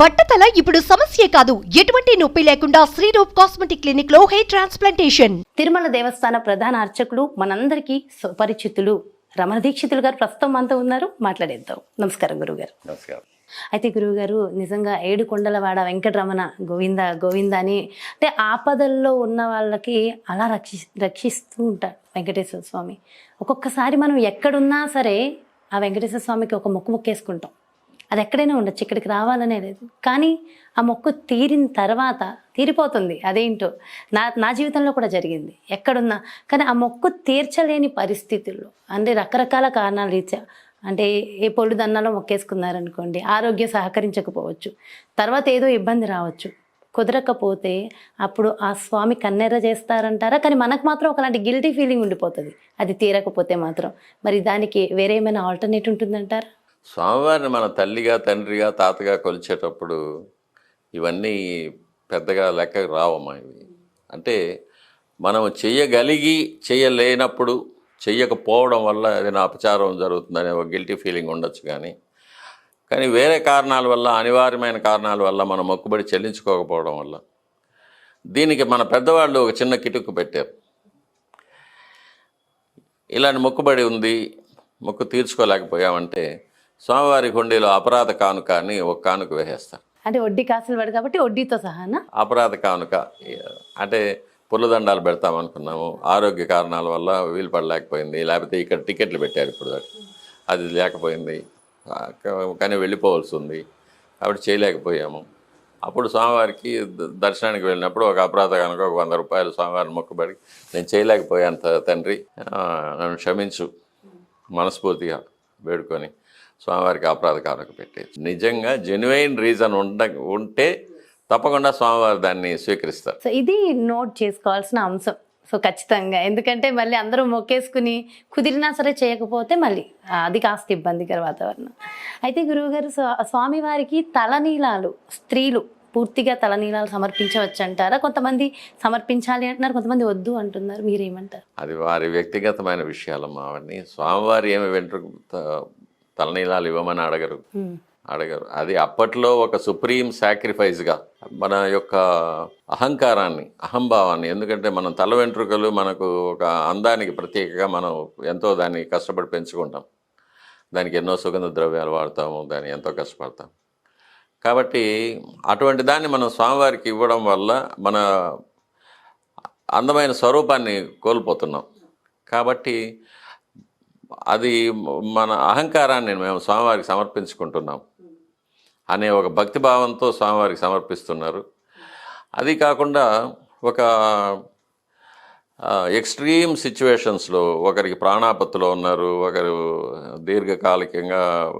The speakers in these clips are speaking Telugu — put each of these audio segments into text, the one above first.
బట్టతల ఇప్పుడు సమస్య కాదు. ఎటువంటి నొప్పి లేకుండా శ్రీరూప్ కాస్మెటిక్ క్లినిక్లో హెయిర్ ట్రాన్స్ప్లాంటేషన్. తిరుమల దేవస్థాన ప్రధాన అర్చకులు మనందరికీ సుపరిచితులు. రమణ దీక్షితులు గారు ప్రస్తుతం మనతో ఉన్నారు. మాట్లాడేద్దాం. నమస్కారం గురుగారు నమస్కారం. అయితే గురువుగారు నిజంగా ఏడు కొండలవాడ వెంకటరమణ గోవింద గోవింద అని అంటే ఆపదల్లో ఉన్న వాళ్ళకి అలా రక్షి రక్షిస్తూ ఉంటాడు వెంకటేశ్వర స్వామి. ఒక్కొక్కసారి మనం ఎక్కడున్నా సరే ఆ వెంకటేశ్వర స్వామికి ఒక మొక్కు మొక్కేసుకుంటాం. అది ఎక్కడైనా ఉండొచ్చు ఇక్కడికి రావాలనే లేదు. కానీ ఆ మొక్కు తీరిన తర్వాత తీరిపోతుంది. అదేంటో నా నా జీవితంలో కూడా జరిగింది. ఎక్కడున్నా. కానీ ఆ మొక్కు తీర్చలేని పరిస్థితుల్లో అంటే రకరకాల కారణాలు రీత్యా అంటే ఏ పొళ్ళు దన్నాలో మొక్కేసుకున్నారనుకోండి ఆరోగ్యం సహకరించకపోవచ్చు తర్వాత ఏదో ఇబ్బంది రావచ్చు కుదరకపోతే అప్పుడు ఆ స్వామి కన్నెర్ర చేస్తారంటారా? కానీ మనకు మాత్రం ఒకలాంటి గిల్టీ ఫీలింగ్ ఉండిపోతుంది. అది తీరకపోతే మాత్రం. మరి దానికి వేరే ఏమైనా ఆల్టర్నేట్ ఉంటుందంటారా? స్వామివారిని మన తల్లిగా తండ్రిగా తాతగా కొలిచేటప్పుడు ఇవన్నీ పెద్దగా లెక్కకు రావమ్మా ఇవి. అంటే మనం చెయ్యగలిగి చెయ్యలేనప్పుడు చెయ్యకపోవడం వల్ల ఏదైనా అపచారం జరుగుతుందనే ఒక గిల్టీ ఫీలింగ్ ఉండొచ్చు కానీ కానీ వేరే కారణాల వల్ల అనివార్యమైన కారణాల వల్ల మనం మొక్కుబడి చెల్లించుకోకపోవడం వల్ల దీనికి మన పెద్దవాళ్ళు ఒక చిన్న కిటుకు పెట్టారు. ఇలాంటి మొక్కుబడి ఉంది మొక్కు తీర్చుకోలేకపోయామంటే స్వామివారి హుండీలో అపరాధ కానుక అని ఒక కానుక వేసేస్తారు. అంటే వడ్డీ కాసులు పడు కాబట్టి వడ్డీతో సహానా అపరాధ కానుక అంటే పుల్లదండాలు పెడతాం అనుకున్నాము. ఆరోగ్య కారణాల వల్ల వీలు పడలేకపోయింది. లేకపోతే ఇక్కడ టికెట్లు పెట్టారు ఇప్పుడు. అది లేకపోయింది. కానీ వెళ్ళిపోవాల్సి ఉంది. కాబట్టి చేయలేకపోయాము. అప్పుడు స్వామివారికి దర్శనానికి వెళ్ళినప్పుడు ఒక అపరాధ కనుక ఒక వంద రూపాయలు స్వామివారిని మొక్కుబడి నేను చేయలేకపోయాను తండ్రి. నన్ను క్షమించు. మనస్ఫూర్తిగా వేడుకొని స్వామివారికి అపరాధ కానుక పెట్టేది. నిజంగా జెన్యున్ రీజన్ ఉండ ఉంటే తప్పకుండా స్వామివారు దాన్ని స్వీకరిస్తారు. సో ఇది నోట్ చేసుకోవాల్సిన అంశం. సో ఖచ్చితంగా. ఎందుకంటే మళ్ళీ అందరూ మొక్కేసుకుని కుదిరినా సరే చేయకపోతే మళ్ళీ అది కాస్త ఇబ్బందికర వాతావరణం. అయితే గురువుగారు స్వా- స్వామివారికి తలనీలాలు స్త్రీలు పూర్తిగా తలనీలాలు సమర్పించవచ్చు అంటారా కొంతమంది సమర్పించాలి అంటున్నారు కొంతమంది వద్దు అంటున్నారు. మీరేమంటారు? అది వారి వ్యక్తిగతమైన విషయాలమ్మా అవన్నీ స్వామివారి ఏమి వెంట్రుక తలనీలాలు ఇవ్వమని అడగరు. అడగరు. అది అప్పట్లో ఒక సుప్రీం సాక్రిఫైస్గా మన యొక్క అహంకారాన్ని అహంభావాన్ని ఎందుకంటే మనం తల వెంట్రుకలు మనకు ఒక అందానికి ప్రత్యేకగా మనం ఎంతో దాన్ని కష్టపడి పెంచుకుంటాం. దానికి ఎన్నో సుగంధ ద్రవ్యాలు వాడతాము దాన్ని ఎంతో కష్టపడతాం. కాబట్టి అటువంటి దాన్ని మనం స్వామివారికి ఇవ్వడం వల్ల మన అందమైన స్వరూపాన్ని కోల్పోతున్నాం. కాబట్టి అది మన అహంకారాన్ని మేము స్వామివారికి సమర్పించుకుంటున్నాం అనే ఒక భక్తి భావంతో స్వామివారికి సమర్పిస్తున్నారు. అది కాకుండా ఒక ఎక్స్ట్రీమ్ సిచ్యువేషన్స్లో ఒకరికి ప్రాణాపత్తిలో ఉన్నారు ఒకరు దీర్ఘకాలికంగా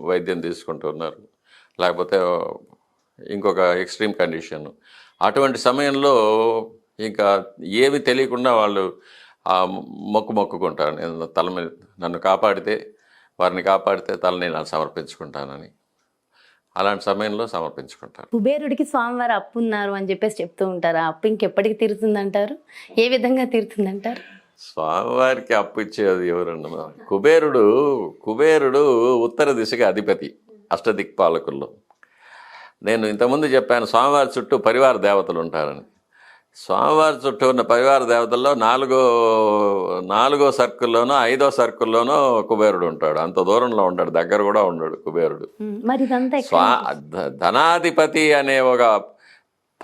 వైద్యం తీసుకుంటున్నారు లేకపోతే ఇంకొక ఎక్స్ట్రీమ్ కండిషన్. అటువంటి సమయంలో ఇంకా ఏమి తెలియకుండా వాళ్ళు మొక్కు మొక్కుకుంటారు నేను తల మీద నన్ను కాపాడితే వారిని కాపాడితే తలని నేను సమర్పించుకుంటానని. అలాంటి సమయంలో సమర్పించుకుంటారు కుబేరుడికి స్వామివారు అప్పు ఉన్నారు అని చెప్పేసి చెప్తూ ఉంటారు? ఆ అప్పు ఇంకెప్పటికి తీరుతుందంటారు? ఏ విధంగా తీరుతుందంటారు? స్వామివారికి అప్పు ఇచ్చేది ఎవరన్నా? కుబేరుడు కుబేరుడు ఉత్తర దిశగా అధిపతి అష్టదిక్పాలకుల్లో. నేను ఇంతకుముందు చెప్పాను స్వామివారి చుట్టూ పరివార దేవతలు ఉంటారని. స్వామివారి చుట్టూ ఉన్న పరివార దేవతల్లో నాలుగో నాలుగో సర్కిల్లోనో ఐదో సర్కిల్లోనో కుబేరుడు ఉంటాడు. అంత దూరంలో ఉంటాడు దగ్గర కూడా ఉన్నాడు కుబేరుడు. స్వా ధనాధిపతి అనే ఒక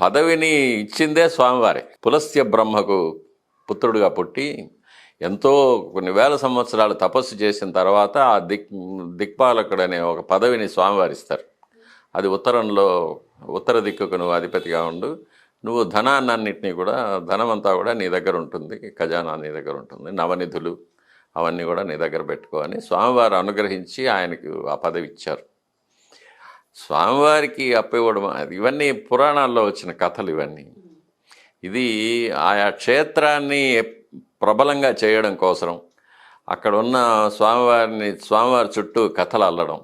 పదవిని ఇచ్చిందే స్వామివారే. పులస్య బ్రహ్మకు పుత్రుడుగా పుట్టి ఎంతో కొన్ని వేల సంవత్సరాలు తపస్సు చేసిన తర్వాత ఆ దిక్ దిక్పాలకుడు అనే ఒక పదవిని స్వామివారు ఇస్తారు. అది ఉత్తరంలో ఉత్తర దిక్కుకు నువ్వు అధిపతిగా ఉండు. నువ్వు ధనాన్నన్నింటినీ కూడా ధనమంతా కూడా నీ దగ్గర ఉంటుంది ఖజానా నీ దగ్గర ఉంటుంది నవనిధులు అవన్నీ కూడా నీ దగ్గర పెట్టుకో అని స్వామివారు అనుగ్రహించి ఆయనకు ఆ పదవి ఇచ్చారు. స్వామివారికి అప్పివ్వడం అది ఇవన్నీ పురాణాల్లో వచ్చిన కథలు ఇవన్నీ. ఇది ఆయా క్షేత్రాన్ని ప్రబలంగా చేయడం కోసం అక్కడ ఉన్న స్వామివారిని స్వామివారి చుట్టూ కథలు అల్లడం.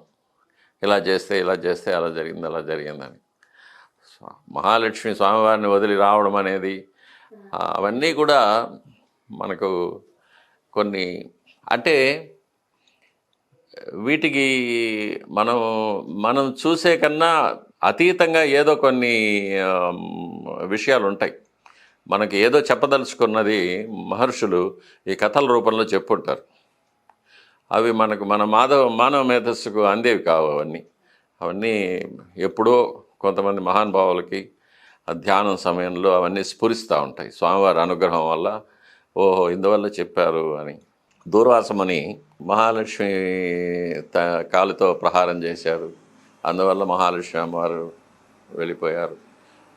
ఇలా చేస్తే ఇలా చేస్తే అలా జరిగింది అలా జరిగిందని. మహాలక్ష్మి స్వామివారిని వదిలి రావడం అనేది అవన్నీ కూడా మనకు కొన్ని అంటే వీటికి మనం మనం చూసే కన్నా అతీతంగా ఏదో కొన్ని విషయాలు ఉంటాయి. మనకి ఏదో చెప్పదలుచుకున్నది మహర్షులు ఈ కథల రూపంలో చెప్పుంటారు. అవి మనకు మన మాధవ మానవ మేధస్సుకు అందేవి కావు అవన్నీ. అవన్నీ ఎప్పుడో కొంతమంది మహానుభావులకి ఆ ధ్యానం సమయంలో అవన్నీ స్ఫురిస్తూ ఉంటాయి. స్వామివారి అనుగ్రహం వల్ల ఓహో ఇందువల్ల చెప్పారు అని. దూర్వాసమని మహాలక్ష్మి త కాలుతో ప్రహారం చేశారు. అందువల్ల మహాలక్ష్మి అమ్మవారు వెళ్ళిపోయారు.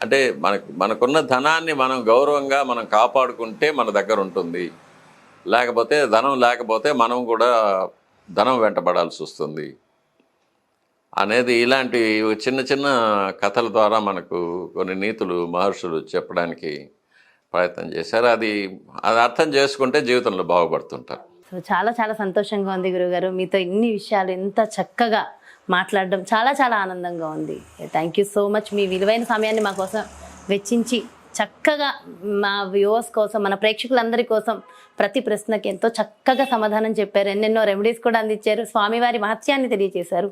అంటే మనకు మనకున్న ధనాన్ని మనం గౌరవంగా మనం కాపాడుకుంటే మన దగ్గర ఉంటుంది. లేకపోతే ధనం లేకపోతే మనం కూడా ధనం వెంటబడాల్సి వస్తుంది. అనేది ఇలాంటి చిన్న చిన్న కథల ద్వారా మనకు కొన్ని నీతులు మహర్షులు చెప్పడానికి ప్రయత్నం చేశారు. అది అది అర్థం చేసుకుంటే జీవితంలో బాగుపడుతుంటారు. సో చాలా చాలా సంతోషంగా ఉంది గురుగారు. మీతో ఇన్ని విషయాలు ఎంత చక్కగా మాట్లాడడం చాలా చాలా ఆనందంగా ఉంది. థ్యాంక్ యూ సో మచ్ మీ విలువైన సమయాన్ని మా కోసం వెచ్చించి చక్కగా మా వ్యూవర్స్ కోసం మన ప్రేక్షకులందరి కోసం ప్రతి ప్రశ్నకి ఎంతో చక్కగా సమాధానం చెప్పారు. ఎన్నెన్నో రెమెడీస్ కూడా అందించారు. స్వామివారి మహత్యాన్ని తెలియజేశారు.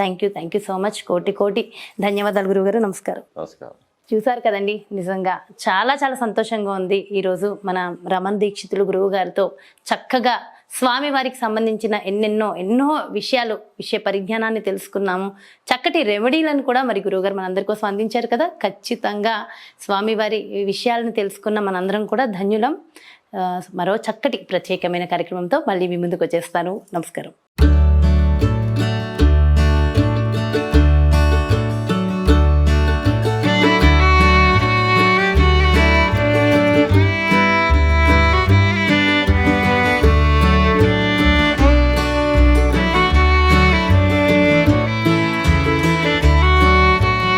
Thank you thank you so much కోటి కోటి ధన్యవాదాలు గురుగారు నమస్కారం. నమస్కారం. చూసారు కదండి నిజంగా చాలా చాలా సంతోషంగా ఉంది ఈరోజు మన రమణ్ దీక్షితులు గురువు గారితో చక్కగా స్వామివారికి సంబంధించిన ఎన్నెన్నో ఎన్నో విషయాలు విషయ పరిజ్ఞానాన్ని తెలుసుకున్నాము. చక్కటి రెమెడీలను కూడా మరి గురువుగారు మనందరి కోసం అందించారు కదా. ఖచ్చితంగా స్వామివారి విషయాలను తెలుసుకున్న మనందరం కూడా ధన్యులం. మరో చక్కటి ప్రత్యేకమైన కార్యక్రమంతో మళ్ళీ మీ ముందుకు వచ్చేస్తాను. నమస్కారం.